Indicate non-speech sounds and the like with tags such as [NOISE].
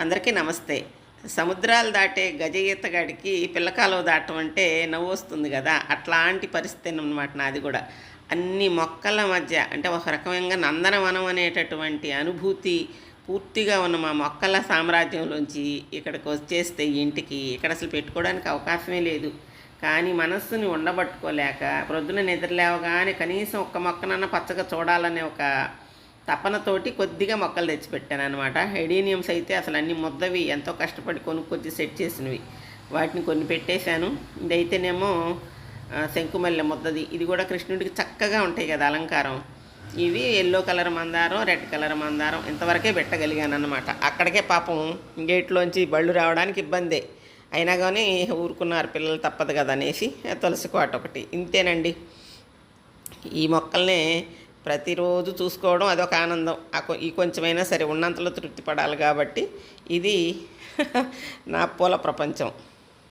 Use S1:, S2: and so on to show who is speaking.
S1: అందరికీ నమస్తే. సముద్రాలు దాటే గజ ఈతగాడికి పిల్లకాలువ దాటం అంటే నవ్వు వస్తుంది కదా? అట్లాంటి పరిస్థితి అనమాట నాది కూడా. అన్ని మొక్కల మధ్య అంటే ఒక రకమైన నందనవనం అనేటటువంటి అనుభూతి పూర్తిగా ఉన్న మా మొక్కల సామ్రాజ్యంలోంచి ఇక్కడికి వచ్చేస్తే ఇంటికి ఇక్కడ అసలు పెట్టుకోవడానికి అవకాశమే లేదు. కానీ మనస్సుని ఉండబట్టుకోలేక ప్రొద్దున నిద్రలేవగానే కనీసం ఒక్క మొక్కనన్నా పచ్చగా చూడాలనే ఒక తపనతోటి కొద్దిగా మొక్కలు తెచ్చిపెట్టాను అనమాట హెడీనియమ్స్ అయితే అసలు అన్ని ముద్దవి ఎంతో కష్టపడి కొనుక్కొచ్చి సెట్ చేసినవి. వాటిని కొన్ని పెట్టేశాను. ఇదైతేనేమో శంకుమల్లె ముద్దది. ఇది కూడా కృష్ణుడికి చక్కగా ఉంటాయి కదా అలంకారం. ఇవి ఎల్లో కలర్ మందారం రెడ్ కలర్ మందారం ఇంతవరకే పెట్టగలిగాను అనమాట అక్కడికే పాపం గేట్లోంచి బళ్ళు రావడానికి ఇబ్బందే. అయినా కానీ ఊరుకున్నారు పిల్లలు తప్పదు కదా అనేసి తులసి కోట ఒకటి. ఇంతేనండి. ఈ మొక్కల్ని ప్రతిరోజు చూసుకోవడం అదొక ఆనందం. ఆ కొ- ఈ కొంచెమైనా సరే ఉన్నంతలో తృప్తి పడాలి కాబట్టి ఇది [LAUGHS] నా పూల ప్రపంచం.